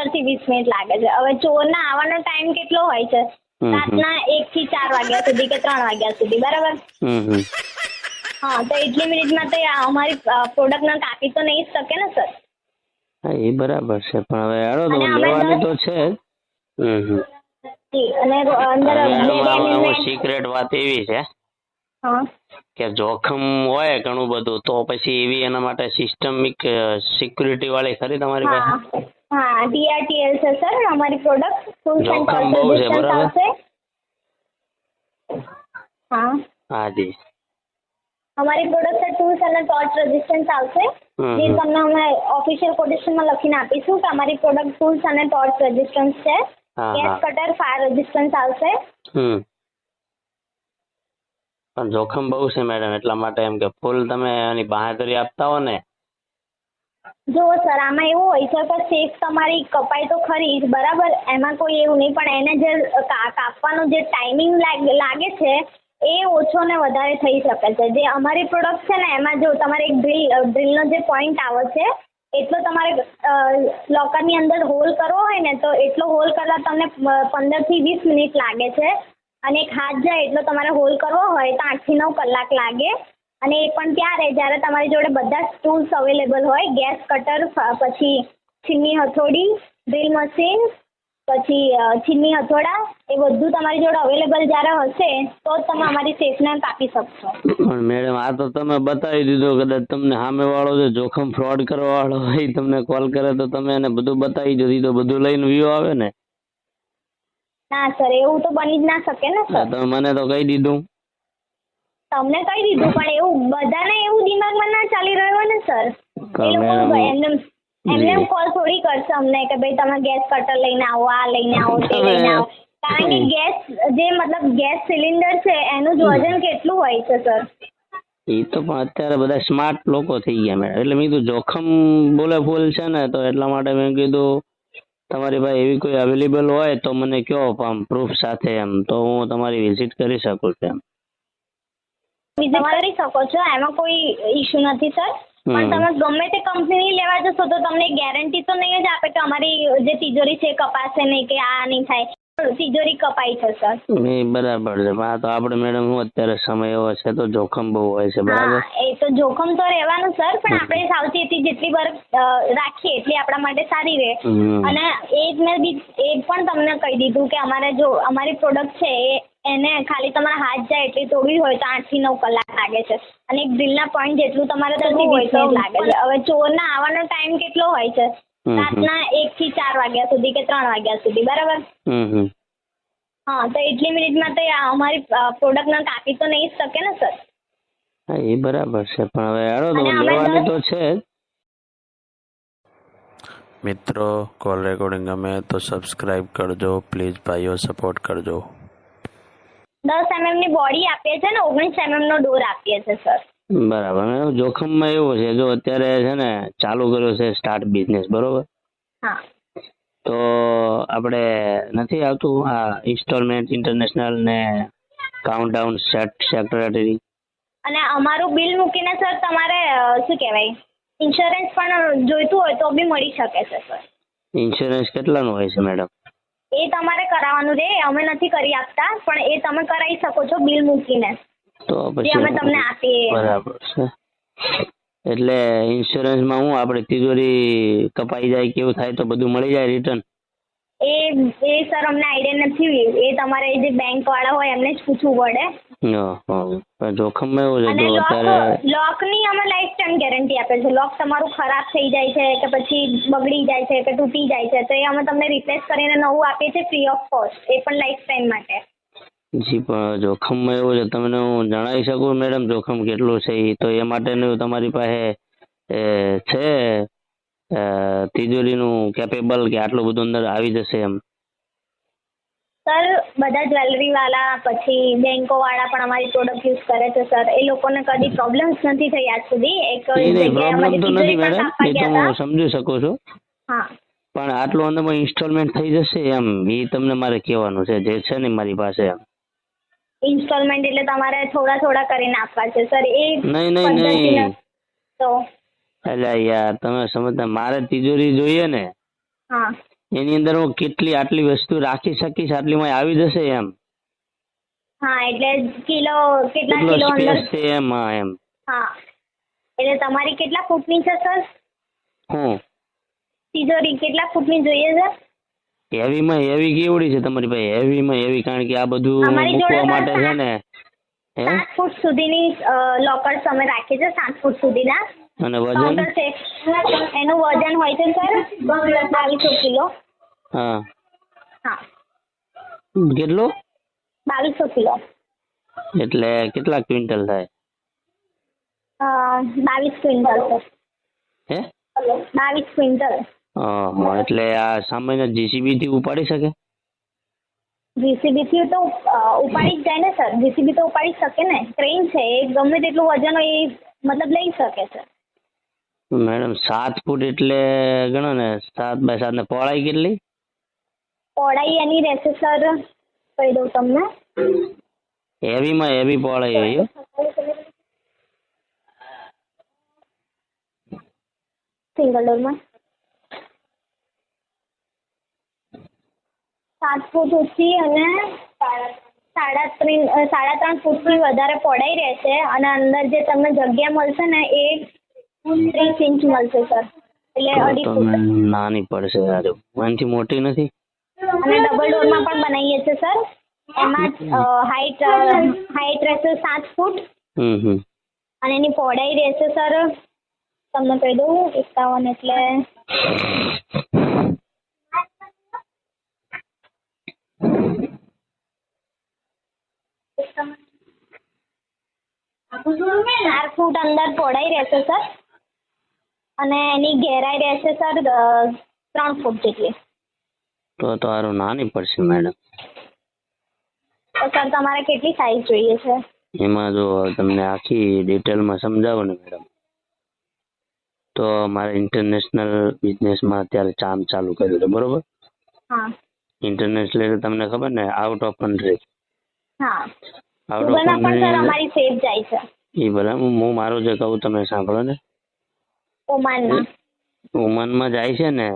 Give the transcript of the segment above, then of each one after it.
પંદરથી વીસ મિનિટ લાગે છે. હવે ચોરના આવવાનો ટાઈમ કેટલો હોય છે? રાતના એક થી ચાર વાગ્યા સુધી કે ત્રણ વાગ્યા સુધી બરાબર? હા તો એટલી મિનિટમાં તો અમારી પ્રોડક્ટને કાપી તો નહીં શકે ને સર હા એ બરાબર છે પણ હવે હેડો તો લેવાની તો છે અને અંદર સિક્રેટ વાત એવી છે. હા. કે જોખમ હોય ઘણું બધું તો પછી એવી એના માટે સિસ્ટમિક સિક્યુરિટી વાળી ખરી તમારી પાસે? હા હા ડીઆરટીએલ છે સર અમારી પ્રોડક્ટ ફૂલ જોખમ બહુ છે, બરાબર? આવશે હા હાજી અમારી પ્રોડક્ટ છે ટૂલ્સ અને ટોર્ચ રેઝિસ્ટન્સ આવશે હમ જે હમ. તમને અમે ઓફિશિયલ કોટેશનમાં લખીને આપીશું કે અમારી પ્રોડક્ટ ટૂલ્સ અને ટોર્ચ રેઝિસ્ટન્સ છે હા ગેસ હા કટર ફાયર રેઝિસ્ટન્સ આવશે હમ પણ જોખમ બહુ છે મેડમ એટલા માટે એમ કે ફૂલ તમે એની બહાદુરી આપતા હો ને જો સર, આમાં એવું હોય છે કે શેક તમારી કપાય તો ખરી જ, બરાબર? એમાં કોઈ એવું નહીં, પણ એને જે કાપવાનો જે ટાઈમિંગ લાગે છે, એ ઓછો ને વધારે થઈ શકે છે. જે અમારી પ્રોડક્ટ છે ને, એમાં જો તમારે એક ડ્રીલ ડ્રીલનો જે પોઈન્ટ આવે છે, એટલો તમારે લોકરની અંદર હોલ કરવો હોય ને, તો એટલો હોલ કરવા તમને પંદરથી વીસ મિનિટ લાગે છે. અને એક હાથ જાય, એટલો તમારે હોલ કરવો હોય, તો આઠથી નવ કલાક લાગે. અને એ પણ ત્યારે જ્યારે તમારી જોડે બધા જ ટૂલ્સ અવેલેબલ હોય ગેસ કટર પછી છીનની હથોડી ડ્રીલ મશીન પછી છીનની હથોડા એ બધું તમારી જોડે અવેલેબલ જ્યારે હશે તો જ તમે અમારી સેફને કાપી શકશો. પણ મેડમ આ તો તમે બતાવી દીધો કદાચ તમને સામે વાળો જે જોખમ ફ્રોડ કરવા વાળો હોય તમને કોલ કરે તો તમે એને બધું બતાવી જ દીધું બધું લઈને વ્યૂ આવે ને? ના સર એવું તો બની જ ના શકે ને સર તમે મને તો કહી દીધું. તમને કહી દીધું? પણ એવું બધાને એવું દિમાગમાં ના ચાલી રહ્યું હોય ને સર. એ લોકો એમને એમને કોલ થોડી કરશે અમને કે ભાઈ તમે ગેસ કટર લઈને આવો આ લઈને આવો તે લઈને આવો. કારણ કે ગેસ જે મતલબ ગેસ સિલિન્ડર છે એનું જ વજન કેટલું હોય છે સર? એ તો પણ અત્યારે બધા સ્માર્ટ લોકો થઈ ગયા મેડમ. એટલે મેં કીધું જોખમ બોલે ફૂલ છે ને તો એટલા માટે મેં કીધું તમારી પાસે એવી કોઈ અવેલેબલ હોય તો મને કયો આમ પ્રૂફ સાથે એમ તો હું તમારી વિઝિટ કરી શકું છું એમ. વિઝિટ કરી શકો છો એમાં કોઈ ઇશ્યુ નથી સર. પણ તમે ગમે તે કંપનીની લેવા જશો તો તમને ગેરંટી તો નહીં જ આપે કે અમારી જે તિજોરી છે કપાશે નહીં કે આ નહીં થાય. તિજોરી કપાઈ છે સર એ બરાબર છે. આ તો આપણે મેડમ હું અત્યારે સમય એવો છે તો જોખમ બહુ હોય છે બરાબર? હા એ તો જોખમ તો રહેવાનું સર પણ આપણે સાવચેતી જેટલી વાર રાખીએ એટલી આપણા માટે સારી રહે. હમ. અને એ જ મેં બી એ પણ તમને કહી દીધું કે અમારે જો અમારી પ્રોડક્ટ છે એ એને ખાલી તમારા હાથ જાય એટલી તોડવી હોય તો આઠથી નવ કલાક લાગે છે. અને એક ડ્રીલના પોઈન્ટ જેટલું તમારે થતું હોય તો લાગે છે. હવે ચોરના આવવાનો ટાઈમ કેટલો હોય છે. રાતના એક થી ચાર વાગ્યા સુધી કે ત્રણ વાગ્યા સુધી બરાબર? હા તો એટલી મિનિટમાં તો અમારી પ્રોડક્ટને કાપી તો નહીં જ શકે ને સર હા એ બરાબર છે. પણ હવે હેડો તો લેવાની તો છે મિત્રો કોલ રેકોર્ડિંગ ગમે તો સબસ્ક્રાઈબ કરજો. પ્લીઝ ભાઈઓ સપોર્ટ કરજો. દસ એમએમની બોડી આપીએ છે ને ઓગણીસ એમએમ નો ડોર આપીએ છીએ સર બરાબર. અને જોખમમાં એવું છે જો અત્યારે છે ને ચાલુ કર્યો છે સ્ટાર્ટ બિઝનેસ બરોબર? હા. તો આપણે નથી આવતું આ ઇન્સ્ટોલમેન્ટ ઇન્ટરનેશનલ ને કાઉન્ટડાઉન સેટ સેક્રેટરી અને અમારું બિલ મૂકીને સર તમારે શું કહેવાય ઇન્સ્યોરન્સ પણ જોઈતું હોય તો બી મળી શકે છે સર ઇન્સ્યોરન્સ કેટલાનું હોય છે મેડમ એ તમારે કરાવવાનું રહે અમે નથી કરી આપતા પણ એ તમે કરાવી શકો છો બિલ મૂકીને. તો જે અમે તમને આપીએ. બરાબર છે. એટલે ઇન્સ્યોરન્સમાં હું આપણે તિજોરી કપાઈ જાય કેવું થાય તો બધું મળી જાય રિટર્ન એ એ સર અમને આઈડિયા નથી એ તમારે જે બેંક વાળા હોય એમને જ પૂછવું પડે. જોખમ જોખમમાં એવું છે અને જો લોક અત્યારે લોકની અમે લાઈફ ગેરંટી આપે છે. લોક તમારું ખરાબ થઈ જાય છે કે પછી બગડી જાય છે કે તૂટી જાય છે, તો એ અમે તમને રિપ્લેસ કરીને નવું આપીએ છીએ ફ્રી ઓફ કોસ્ટ એ પણ લાઈફ ટાઈમ માટે. જી, પણ જોખમમાં એવું છે. તમને હું જણાવી શકું મેડમ જોખમ કેટલું છે એ તો એ માટેનું તમારી પાસે છે તિજોરીનું કેપેબલ કે આટલું બધું અંદર આવી જશે એમ? સર બધા જ્વેલરી વાળા પછી બેંકો વાળા પણ અમારી પ્રોડક્ટ યુઝ કરે છે સર. એ લોકોને કદી પ્રોબ્લેમ્સ નથી થઈ આજ સુધી. એક એ નહીં જગ્યાએ અમારી પ્રોબ્લેમ તો નથી તિજોરી પણ મેડમ કાપવા એ તો ગયા હું હતા. સમજી શકું છું. હા. પણ આટલું અંદરમાં ઇન્સ્ટોલમેન્ટ થઈ જશે એમ એ તમને મારે કહેવાનું છે જે છે ને મારી પાસે એમ. ઇન્સ્ટોલમેન્ટ એટલે તમારે થોડા થોડા કરીને આપવા છે સર. એ નહીં નહીં નહીં. તો. એટલે યાર તમે સમજતા મારે તિજોરી જોઈએ ને. હા. એની અંદર હું કેટલી આટલી વસ્તુ રાખી શકીશ આટલીમાં આવી જશે એમ? હા એટલે કિલો કેટલા કેટલો કિલો અંદર? સ્પેસ છે એમ હા એમ. હા. એટલે તમારી કેટલા ફૂટની છે સર? હું? તિજોરી કેટલા ફૂટની જોઈએ છે? હેવીમાં હેવી કેવડી છે તમારી પાસે? હેવીમાં હેવી કારણ કે આ બધું અમારી જોડે મૂકવા માટે છે ને. હે? સાત ફૂટ સુધીની લોકર્સ અમે રાખીએ છીએ સાત ફૂટ સુધીના. અને વજન? એનું વજન હોય છે સર બાવીસો કિલો. હા. હા. કેટલું? બાવીસો કિલો. એટલે કેટલા ક્વિન્ટલ થાય? બાવીસ ક્વિન્ટલ હે? બાવીસ ક્વિન્ટલ. હા એટલે આ સામાન્ય જીસીબી થી ઉપાડી શકે? જીસીબી થી તો ઉપાડી જ જાય ને સર. જીસીબી તો ઉપાડી જ શકે ને. ટ્રેન છે એ ગમે તેટલું વજન હોય એ મતલબ લઈ શકે છે મેડમ સાત ફૂટ એટલે ગણો ને સાત બાય સાત ને પહોળાઈ કેટલી? પહોળાઈ એની રહેશે સર કહી દઉં તમને. હેવીમાં હેવી પહોળાઈ હોય. સિંગલ ડોરમાં સાત ફૂટ ઊંચી અને સાડા ત્રણ સાડા ત્રણ ફૂટથી વધારે પહોળાઈ રહેશે. અને અંદર જે તમને જગ્યા મળશે ને એ ત્રીસ ઇંચ મળશે સર એટલે અઢી તો ફૂટ. નાની પડશે યાર મોટી નથી? અને ડબલ ડોરમાં પણ બનાવીએ છીએ સર એમાં હાઈટ હાઈટ રહેશે સાત ફૂટ. હમ હમ. અને એની પહોળાઈ રહેશે સર તમને કહી દઉં એકાવન એટલે ચાર ફૂટ અંદર પહોળાઈ રહેશે સર અને એની ઘેરાઈ રહેશે સર ત્રણ ફૂટ જેટલી. તો તો હારું નાની પડશે મેડમ તો સર તમારે કેટલી સાઈઝ જોઈએ છે? એમાં જો તમને આખી ડિટેલમાં સમજાવો ને મેડમ તો મારે ઇન્ટરનેશનલ બિઝનેસમાં અત્યારે કામ ચાલુ કર્યું છે બરોબર? હા. ઇન્ટરનેશનલ એટલે તમને ખબર ને આઉટ ઓફ કન્ટ્રી હા. આઉટ ઓફ કન્ટ્રી અમારી સેફ જાય છે. એ ભલે હું હું મારું જે કહું તમે સાંભળો ને. ઓમાનમાં. ઓમાનમાં જાય છે ને?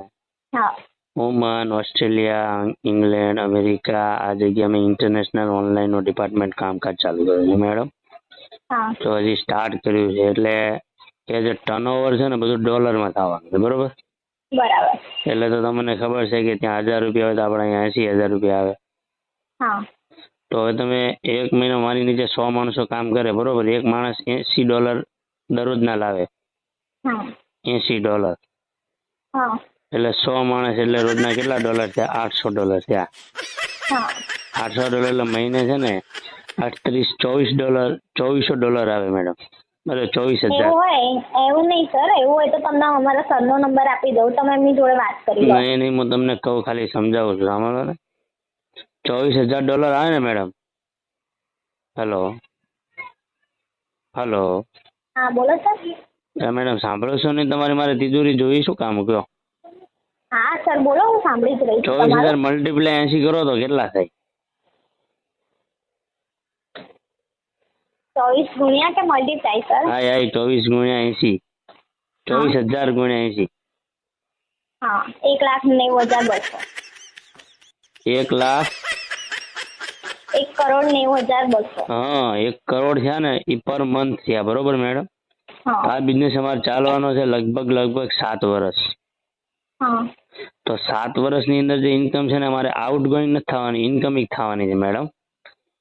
હા. ઓમાન ઓસ્ટ્રેલિયા ઇંગ્લેન્ડ અમેરિકા આ જગ્યામાં મેં ઇન્ટરનેશનલ ઓનલાઈનનું ડિપાર્ટમેન્ટ કામકાજ ચાલુ કર્યું છે મેડમ. તો હજી સ્ટાર્ટ કર્યું છે એટલે એ જે ટર્નઓવર છે ને બધું ડોલરમાં થવાનું છે બરોબર? બરાબર. એટલે તો તમને ખબર છે કે ત્યાં હજાર રૂપિયા હોય તો આપણે અહીંયા એસી હજાર રૂપિયા આવે. હા. તો હવે તમે એક મહિનો મારી નીચે સો માણસો કામ કરે બરોબર? એક માણસ એસી ડોલર દરરોજ ના લાવે. હા. એંસી ડોલર. હા. એટલે સો માણસ એટલે રોજના કેટલા ડોલર થયા? આઠસો ડોલર થયા. આઠસો ડોલર એટલે મહિને છે ને આઠત્રીસ ચોવીસ ડોલર ચોવીસો ડોલર આવે મેડમ. બરાબર ચોવીસ એવું હજાર હોય એવું નહીં સર એવું હોય તો તમને અમારા સરનો નંબર આપી દઉં તમે એમની જોડે વાત કરી લો. નહીં નહીં હું તમને કહું ખાલી સમજાવું છું. સાંભળો ને. ચોવીસ હજાર ડોલર આવે ને મેડમ. હેલો. હેલો. હા બોલો સર. મેડમ સાંભળો છો ને? તમારે મારે તિજોરી જોઈ શું કામ કયો હા સર બોલો હું સાંભળી જ રહી છું. ચોવીસ હજાર મલ્ટીપ્લાય એસી કરો તો કેટલા થાય? ચોવીસ ગુણ્યા કે મલ્ટીપ્લાય સર? હા હા ચોવીસ ગુણ્યા એસી ચોવીસ હજાર ગુણ્યા એસી હા એક લાખ નેવું હજાર બસો. એક લાખ? એક કરોડ નેવું હજાર બસો. હા એક કરોડ છે ને એ પર મંથ છે બરોબર મેડમ? આ બિઝનેસ અમારે ચાલવાનો છે લગભગ લગભગ સાત વર્ષ તો સાત વર્ષની અંદર જે ઇન્કમ છે ને અમારે આઉટ ગોઈંગ નથી થવાની ઇન્કમિંગ થવાની છે મેડમ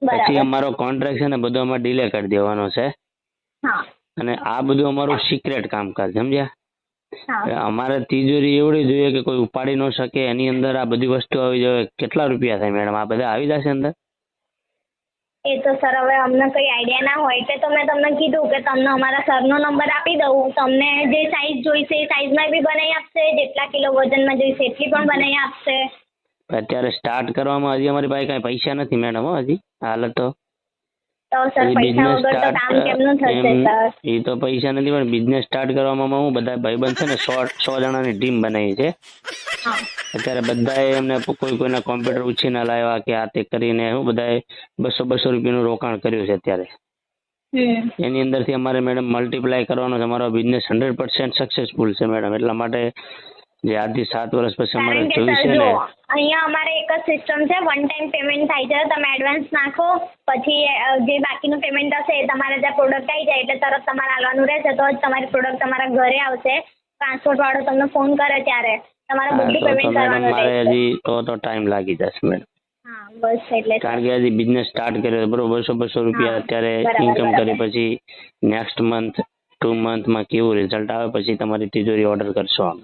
પછી અમારો કોન્ટ્રાક્ટ છે ને બધો અમારે ડીલે કરી દેવાનો છે. અને આ બધું અમારું સિક્રેટ કામકાજ સમજ્યા? અમારે તિજોરી એવડી જોઈએ કે કોઈ ઉપાડી ન શકે એની અંદર આ બધી વસ્તુ આવી જાય. કેટલા રૂપિયા થાય મેડમ આ બધા આવી જશે અંદર? એ તો સર, હવે અમને કઈ આઈડિયા ના હોય તો મેં તમને કીધું કે તમને અમારા સરનો નંબર આપી દઉં. તમને જે સાઈઝ જોઈશે એ સાઈઝમાં બી બનાવી આપશે, જેટલા કિલો વજનમાં જોઈશે એટલી પણ બનાવી આપશે. અત્યારે સ્ટાર્ટ કરવામાં હજી અમારી પાસે કાંઈ પૈસા નથી મેડમ હો હજી. હાલ તો તો સર પૈસા વગર તો કામ કેમનું થશે સર? એ તો પૈસા નથી પણ બિઝનેસ સ્ટાર્ટ કરવામાં હું બધા ભાઈબંધ છે ને સો સો જણાની ટીમ બનાવી છે. અત્યારે બધાએ એમને કોઈ કોઈના કોમ્પ્યુટર ઉછીને લાવ્યા કે આ તે કરીને હું બધાએ બસો બસો રૂપિયાનું રોકાણ કર્યું છે અત્યારે. એની અંદરથી અમારે મેડમ મલ્ટીપ્લાય કરવાનો છે. અમારો બિઝનેસ હંડ્રેડ પર્સન્ટ સક્સેસફુલ છે મેડમ એટલા માટે જે આજથી સાત વર્ષ પછી અમારે કારણ કે સર જો ને. અહીંયા અમારે એક જ સિસ્ટમ છે વન ટાઈમ પેમેન્ટ થાય છે. તમે એડવાન્સ નાખો પછી અ, જે બાકીનું પેમેન્ટ હશે એ તમારે ત્યાં પ્રોડક્ટ આવી જાય એટલે તરત તમારે આવવાનું રહેશે તો જ તમારી પ્રોડક્ટ તમારા ઘરે આવશે. ટ્રાન્સપોર્ટ વાળો તમને ફોન કરે ત્યારે. તમારે હા, બધું તો તો પેમેન્ટ મેડમ કરવાનું મારે રહેશે. હજી તો તો ટાઈમ લાગી જશે મેડમ હા બસ એટલે કારણ કે હજી બિઝનેસ સ્ટાર્ટ કર્યો બરોબર બસો બસો રૂપિયા અત્યારે બરાબર, ઇન્કમ કરી બરાબર. પછી નેક્સ્ટ મંથ ટુ મંથમાં કેવું રિઝલ્ટ આવે પછી તમારી તિજોરી ઓર્ડર કરશો આમ.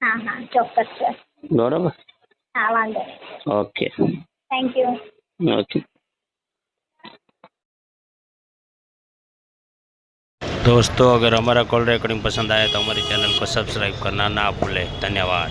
હા હા ચોક્કસ સર બરોબર હા વાંધો નહીં ઓકે થેન્ક યુ ઓકે दोस्तों अगर हमारा कॉल रिकॉर्डिंग पसंद आया तो हमारी चैनल को सब्सक्राइब करना ना भूलें धन्यवाद